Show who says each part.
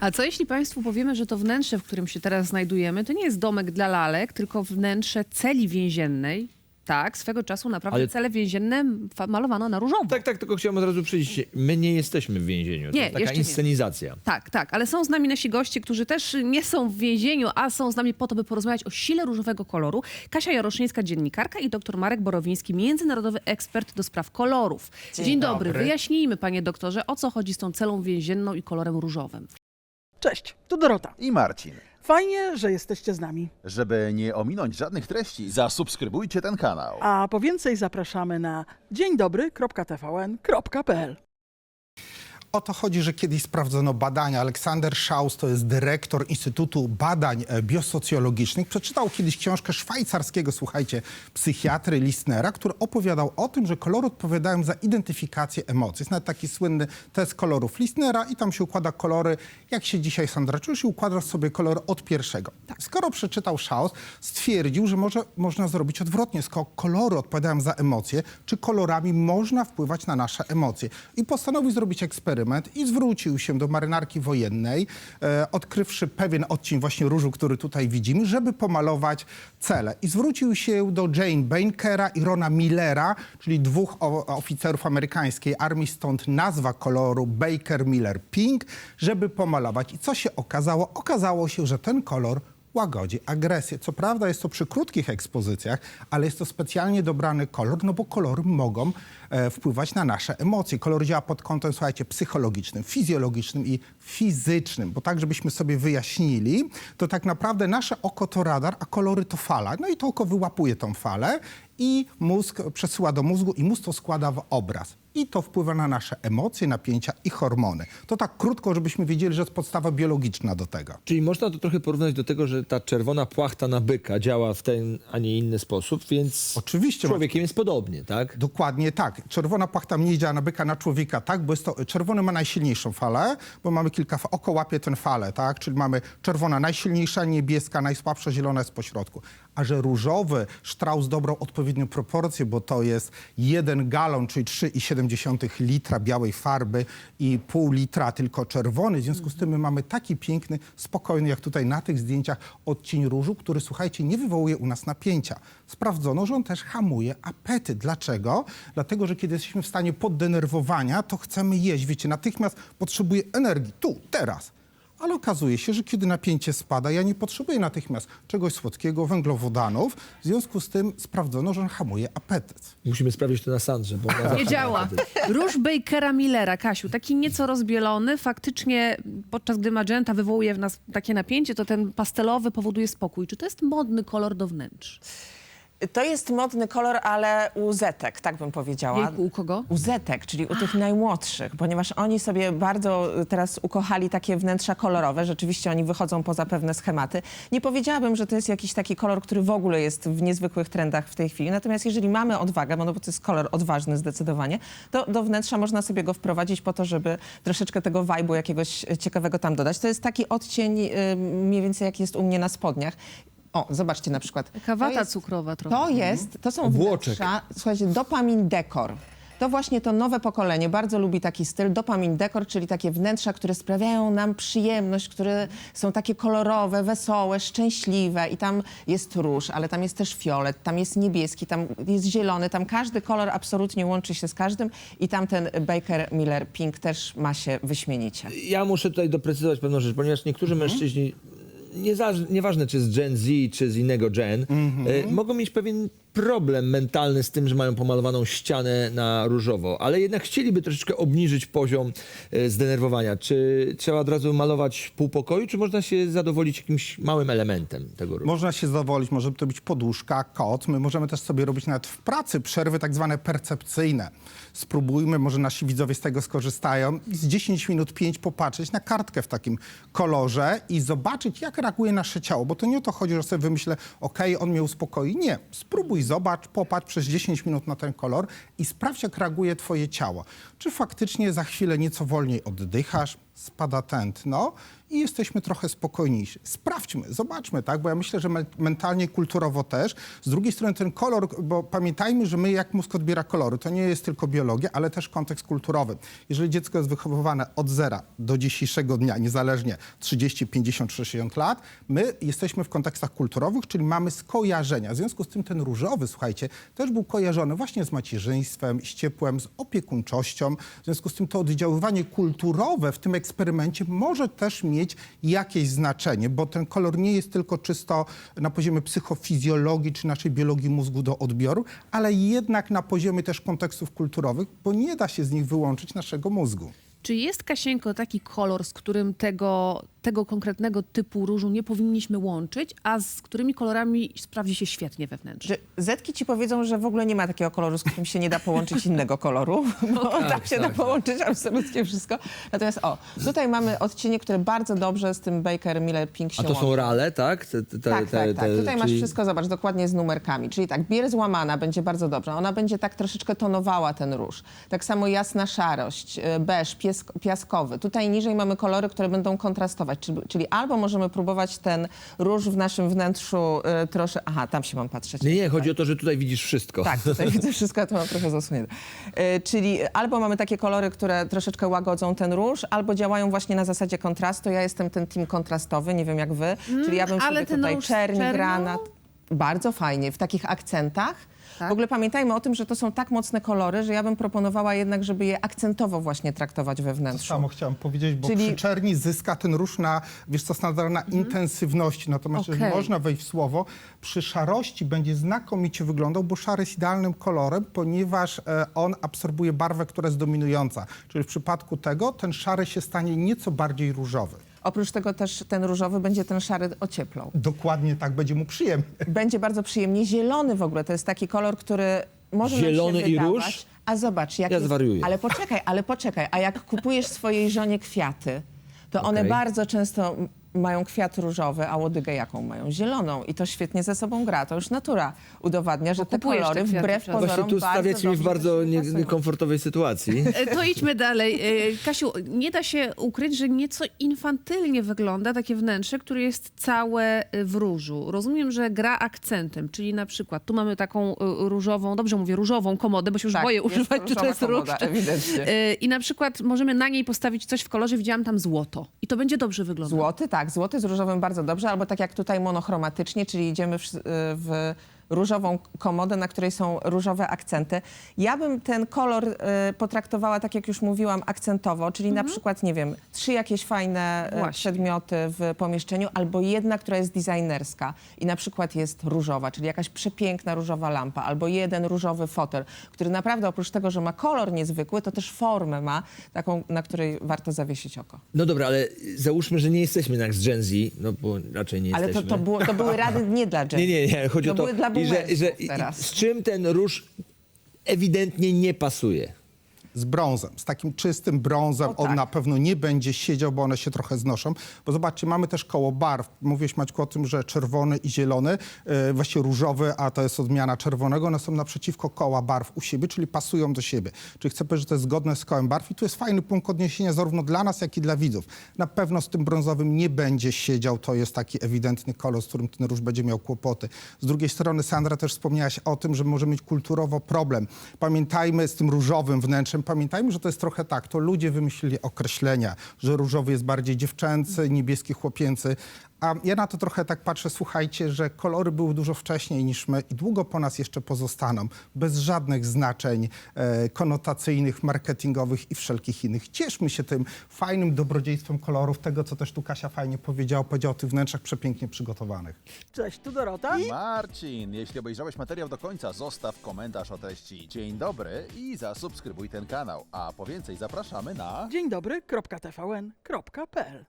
Speaker 1: A co jeśli Państwu powiemy, że to wnętrze, w którym się teraz znajdujemy, to nie jest domek dla lalek, tylko wnętrze celi więziennej? Tak, swego czasu naprawdę
Speaker 2: Ale-
Speaker 1: cele więzienne fa- malowano na różowo.
Speaker 2: Tak, tak, tylko chciałem od razu przyjść. My nie jesteśmy w więzieniu. To
Speaker 1: Nie,
Speaker 2: jest taka
Speaker 1: jeszcze nie.
Speaker 2: inscenizacja.
Speaker 1: Tak, tak, ale są z nami nasi goście, którzy też nie są w więzieniu, a są z nami po to, by porozmawiać o sile różowego koloru. Kasia Jaroszyńska, dziennikarka i dr Marek Borowiński, międzynarodowy ekspert do spraw kolorów. Dzień, dobry.
Speaker 3: dobry.
Speaker 1: Wyjaśnijmy, panie doktorze, o co chodzi z tą celą więzienną i kolorem różowym.
Speaker 3: Cześć, tu Dorota.
Speaker 4: i Marcin.
Speaker 3: Fajnie, że jesteście z nami.
Speaker 4: Żeby nie ominąć żadnych treści, zasubskrybujcie ten kanał.
Speaker 3: A po więcej zapraszamy na dzień dobry.tvn.pl.
Speaker 5: O to chodzi, że kiedyś sprawdzono badania. Aleksander Schaus to jest dyrektor Instytutu Badań e, Biosocjologicznych. Przeczytał kiedyś książkę szwajcarskiego, słuchajcie, psychiatry Listnera, który opowiadał o tym, że kolory odpowiadają za identyfikację emocji. Jest nawet taki słynny test kolorów Listnera i tam się układa kolory, jak się dzisiaj Sandra czujesz i układasz sobie kolory od pierwszego. Skoro przeczytał Schaus, stwierdził, że może można zrobić odwrotnie. Skoro kolory odpowiadają za emocje, czy kolorami można wpływać na nasze emocje. I postanowił zrobić eksperyment i zwrócił się do marynarki wojennej, e, odkrywszy pewien odcień właśnie różu, który tutaj widzimy, żeby pomalować cele. I zwrócił się do Jane Bankera i Rona Millera, czyli dwóch oficerów amerykańskiej armii, stąd nazwa koloru Baker Miller Pink, żeby pomalować. I co się okazało? Okazało się, że ten kolor łagodzi agresję. Co prawda jest to przy krótkich ekspozycjach, ale jest to specjalnie dobrany kolor, no bo kolory mogą e, wpływać na nasze emocje. Kolor działa pod kątem, słuchajcie, psychologicznym, fizjologicznym i fizycznym, bo tak, żebyśmy sobie wyjaśnili, to tak naprawdę nasze oko to radar, a kolory to fala. No i to oko wyłapuje tą falę i mózg przesyła do mózgu i mózg to składa w obraz. I to wpływa na nasze emocje, napięcia i hormony. To tak krótko, żebyśmy wiedzieli, że jest podstawa biologiczna do tego.
Speaker 2: Czyli można to trochę porównać do tego, że ta czerwona płachta na byka działa w ten, a nie inny sposób, więc
Speaker 5: Oczywiście,
Speaker 2: człowiekiem jest podobnie, tak?
Speaker 5: Dokładnie tak. Czerwona płachta mniej działa na byka, na człowieka, tak? Bo jest to, czerwony ma najsilniejszą falę, bo mamy kilka, oko łapie tę falę, tak? Czyli mamy czerwona najsilniejsza, niebieska, najsłabsza, zielona jest pośrodku. A że różowy Strauss dobrał odpowiednią proporcję, bo to jest jeden galon, czyli 3,7 litra białej farby i pół litra tylko czerwony. W związku z tym my mamy taki piękny, spokojny, jak tutaj na tych zdjęciach, odcień różu, który, słuchajcie, nie wywołuje u nas napięcia. Sprawdzono, że on też hamuje apetyt. Dlaczego? Dlatego, że kiedy jesteśmy w stanie poddenerwowania, to chcemy jeść. Wiecie, natychmiast potrzebuję energii, tu, teraz. Ale okazuje się, że kiedy napięcie spada, ja nie potrzebuję natychmiast czegoś słodkiego, węglowodanów. W związku z tym sprawdzono, że on hamuje apetyt.
Speaker 2: Musimy sprawdzić to na Sandrze, bo ona zawsze
Speaker 1: Nie
Speaker 2: ma
Speaker 1: działa.
Speaker 2: apetyt.
Speaker 1: Róż Bakera Millera, Kasiu, taki nieco rozbielony, faktycznie podczas gdy magenta wywołuje w nas takie napięcie, to ten pastelowy powoduje spokój. Czy to jest modny kolor do wnętrz?
Speaker 6: To jest modny kolor, ale u zetek, tak bym powiedziała.
Speaker 1: Jejku, u kogo?
Speaker 6: U zetek, czyli u tych najmłodszych, ponieważ oni sobie bardzo teraz ukochali takie wnętrza kolorowe. Rzeczywiście oni wychodzą poza pewne schematy. Nie powiedziałabym, że to jest jakiś taki kolor, który w ogóle jest w niezwykłych trendach w tej chwili. Natomiast jeżeli mamy odwagę, bo no bo to jest kolor odważny zdecydowanie, to do wnętrza można sobie go wprowadzić po to, żeby troszeczkę tego vibe'u jakiegoś ciekawego tam dodać. To jest taki odcień y, mniej więcej jak jest u mnie na spodniach. O, zobaczcie na przykład.
Speaker 1: Taka
Speaker 6: To jest-
Speaker 1: cukrowa trochę.
Speaker 6: to jest, to są
Speaker 2: Obłoczek.
Speaker 6: wnętrza, słuchajcie, dopamin dekor. To właśnie to nowe pokolenie bardzo lubi taki styl dopamin dekor, czyli takie wnętrza, które sprawiają nam przyjemność, które są takie kolorowe, wesołe, szczęśliwe i tam jest róż, ale tam jest też fiolet, tam jest niebieski, tam jest zielony, tam każdy kolor absolutnie łączy się z każdym i tam ten Baker Miller Pink też ma się wyśmienicie.
Speaker 2: Ja muszę tutaj doprecyzować pewną rzecz, ponieważ niektórzy mężczyźni, nie za, nieważne czy z Gen Z, czy z innego Gen, e, mogą mieć pewien problem mentalny z tym, że mają pomalowaną ścianę na różowo, ale jednak chcieliby troszeczkę obniżyć poziom e, zdenerwowania. Czy trzeba od razu malować pół pokoju, czy można się zadowolić jakimś małym elementem tego różu?
Speaker 5: Można się zadowolić, może to być poduszka, kot. My możemy też sobie robić nawet w pracy przerwy tak zwane percepcyjne. Spróbujmy, może nasi widzowie z tego skorzystają. I z 10 minut 5 popatrzeć na kartkę w takim kolorze i zobaczyć, jak reaguje nasze ciało. Bo to nie o to chodzi, że sobie wymyślę, okej, on mnie uspokoi. Nie. Spróbuj, zobacz, popatrz przez 10 minut na ten kolor i sprawdź, jak reaguje twoje ciało. Czy faktycznie za chwilę nieco wolniej oddychasz, spada tętno i jesteśmy trochę spokojniejsi. Sprawdźmy, zobaczmy, tak? Bo ja myślę, że me- mentalnie, kulturowo też. Z drugiej strony ten kolor, bo pamiętajmy, że my jak mózg odbiera kolory, to nie jest tylko biologia, ale też kontekst kulturowy. Jeżeli dziecko jest wychowywane od zera do dzisiejszego dnia, niezależnie 30, 50, 60 lat, my jesteśmy w kontekstach kulturowych, czyli mamy skojarzenia. W związku z tym ten różowy, słuchajcie, też był kojarzony właśnie z macierzyństwem, z ciepłem, z opiekuńczością. W związku z tym to oddziaływanie kulturowe w tym eksperymencie może też mieć jakieś znaczenie, bo ten kolor nie jest tylko czysto na poziomie psychofizjologii czy naszej biologii mózgu do odbioru, ale jednak na poziomie też kontekstów kulturowych, bo nie da się z nich wyłączyć naszego mózgu.
Speaker 1: Czy jest, Kasieńko, taki kolor, z którym tego, tego konkretnego typu różu nie powinniśmy łączyć, a z którymi kolorami sprawdzi się świetnie we wnętrzu?
Speaker 6: Że Zetki ci powiedzą, że w ogóle nie ma takiego koloru, z którym się nie da połączyć innego koloru, bo tak, się da połączyć absolutnie wszystko. Natomiast o, tutaj mamy odcienie, które bardzo dobrze z tym Baker Miller Pink się
Speaker 2: A to są
Speaker 6: łączy.
Speaker 2: rale, tak? Te, te, te,
Speaker 6: Tak, tak,
Speaker 2: te-
Speaker 6: tak. Tutaj masz
Speaker 2: czyli-
Speaker 6: wszystko, zobacz, dokładnie z numerkami. Czyli tak, biel złamana będzie bardzo dobrze. Ona będzie tak troszeczkę tonowała ten róż. Tak samo jasna szarość, y, beż, piesk, piaskowy. Tutaj niżej mamy kolory, które będą kontrastować. Czyli, czyli albo możemy próbować ten róż w naszym wnętrzu y, troszkę... Aha, tam się mam patrzeć.
Speaker 2: Nie, nie, chodzi o to, że tutaj widzisz wszystko.
Speaker 6: Tak, tutaj widzę wszystko, a to mam trochę zasłonięte. Y, Czyli albo mamy takie kolory, które troszeczkę łagodzą ten róż, albo działają właśnie na zasadzie kontrastu. Ja jestem ten team kontrastowy, nie wiem jak wy. Czyli ja bym
Speaker 1: ale
Speaker 6: sobie
Speaker 1: ten
Speaker 6: tutaj
Speaker 1: z
Speaker 6: czerni,
Speaker 1: czernią?
Speaker 6: granat. Bardzo fajnie, w takich akcentach.
Speaker 1: Tak.
Speaker 6: W ogóle pamiętajmy o tym, że to są tak mocne kolory, że ja bym proponowała jednak, żeby je akcentowo właśnie traktować we
Speaker 5: To
Speaker 6: wnętrzu.
Speaker 5: samo chciałem powiedzieć, bo
Speaker 6: Czyli-
Speaker 5: przy czerni zyska ten róż na, wiesz co, standard na intensywności. Natomiast jeżeli
Speaker 1: Okej.
Speaker 5: można wejść w słowo, przy szarości będzie znakomicie wyglądał, bo szary jest idealnym kolorem, ponieważ e, on absorbuje barwę, która jest dominująca. Czyli w przypadku tego ten szary się stanie nieco bardziej różowy.
Speaker 6: Oprócz tego też ten różowy będzie ten szary ocieplał.
Speaker 5: Dokładnie tak, będzie mu przyjemnie.
Speaker 6: będzie bardzo przyjemnie. Zielony w ogóle to jest taki kolor, który może
Speaker 2: Zielony
Speaker 6: nam się
Speaker 2: i
Speaker 6: wydawać,
Speaker 2: róż?
Speaker 6: A zobacz, jak
Speaker 2: Ja
Speaker 6: jest,
Speaker 2: zwariuję.
Speaker 6: Ale poczekaj, ale poczekaj. A jak kupujesz swojej żonie kwiaty, to one
Speaker 2: Okej.
Speaker 6: bardzo często mają kwiat różowy, a łodygę jaką mają? Zieloną. I to świetnie ze sobą gra. To już natura udowadnia, że te
Speaker 1: kupujesz te
Speaker 6: kolory
Speaker 1: kwiaty
Speaker 6: wbrew
Speaker 1: często.
Speaker 6: pozorom
Speaker 2: Właśnie tu
Speaker 6: bardzo
Speaker 2: stawiacie mnie w
Speaker 6: dobrze
Speaker 2: bardzo
Speaker 6: się
Speaker 2: nie-
Speaker 6: pasują.
Speaker 2: niekomfortowej sytuacji.
Speaker 1: E, To idźmy dalej. E, Kasiu, nie da się ukryć, że nieco infantylnie wygląda takie wnętrze, które jest całe e, w różu. Rozumiem, że gra akcentem, czyli na przykład tu mamy taką e, różową, dobrze mówię, różową komodę, bo się już
Speaker 6: Tak,
Speaker 1: boję
Speaker 6: jest
Speaker 1: używać, czy to
Speaker 6: różowa
Speaker 1: jest róż.
Speaker 6: komoda,
Speaker 1: czy-
Speaker 6: ewidentnie.
Speaker 1: E, I na przykład możemy na niej postawić coś w kolorze, widziałam tam złoto. I to będzie dobrze wyglądać.
Speaker 6: Złoty, tak. Złoty z różowym bardzo dobrze, albo tak jak tutaj monochromatycznie, czyli idziemy w, w różową komodę, na której są różowe akcenty. Ja bym ten kolor y, potraktowała, tak jak już mówiłam, akcentowo, czyli na przykład, nie wiem, trzy jakieś fajne y,
Speaker 1: Właśnie.
Speaker 6: przedmioty w pomieszczeniu, albo jedna, która jest designerska i na przykład jest różowa, czyli jakaś przepiękna różowa lampa, albo jeden różowy fotel, który naprawdę oprócz tego, że ma kolor niezwykły, to też formę ma, taką, na której warto zawiesić oko.
Speaker 2: No dobra, ale załóżmy, że nie jesteśmy jak z Gen Z, no bo raczej nie
Speaker 6: Ale to,
Speaker 2: jesteśmy.
Speaker 6: to, było, to były rady nie dla Gen
Speaker 2: Nie, nie, nie, chodzi
Speaker 6: to
Speaker 2: o to,
Speaker 6: były dla
Speaker 2: i że, że i-
Speaker 6: teraz.
Speaker 2: z czym ten róż ewidentnie nie pasuje.
Speaker 5: Z brązem, z takim czystym brązem.
Speaker 6: O,
Speaker 5: On
Speaker 6: tak.
Speaker 5: na pewno nie będzie siedział, bo one się trochę znoszą. Bo zobaczcie, mamy też koło barw. Mówiłeś Maćku o tym, że czerwony i zielony, e, właśnie różowy, a to jest odmiana czerwonego, one są naprzeciwko koła barw u siebie, czyli pasują do siebie. Czyli chcę powiedzieć, że to jest zgodne z kołem barw i tu jest fajny punkt odniesienia zarówno dla nas, jak i dla widzów. Na pewno z tym brązowym nie będzie siedział, to jest taki ewidentny kolor, z którym ten róż będzie miał kłopoty. Z drugiej strony, Sandra, też wspomniałaś o tym, że może mieć kulturowo problem. Pamiętajmy z tym różowym wnętrzem, pamiętajmy, że to jest trochę tak, to ludzie wymyślili określenia, że różowy jest bardziej dziewczęcy, niebieski chłopięcy, a ja na to trochę tak patrzę, słuchajcie, że kolory były dużo wcześniej niż my i długo po nas jeszcze pozostaną, bez żadnych znaczeń e, konotacyjnych, marketingowych i wszelkich innych. Cieszmy się tym fajnym dobrodziejstwem kolorów, tego, co też tu Kasia fajnie powiedziała, powiedziała o tych wnętrzach przepięknie przygotowanych.
Speaker 3: Cześć, tu Dorota.
Speaker 4: Marcin, jeśli obejrzałeś materiał do końca, zostaw komentarz o treści. Dzień dobry i zasubskrybuj ten kanał. A po więcej zapraszamy na...
Speaker 3: Dzień dobry, kropka TVN, kropka PL.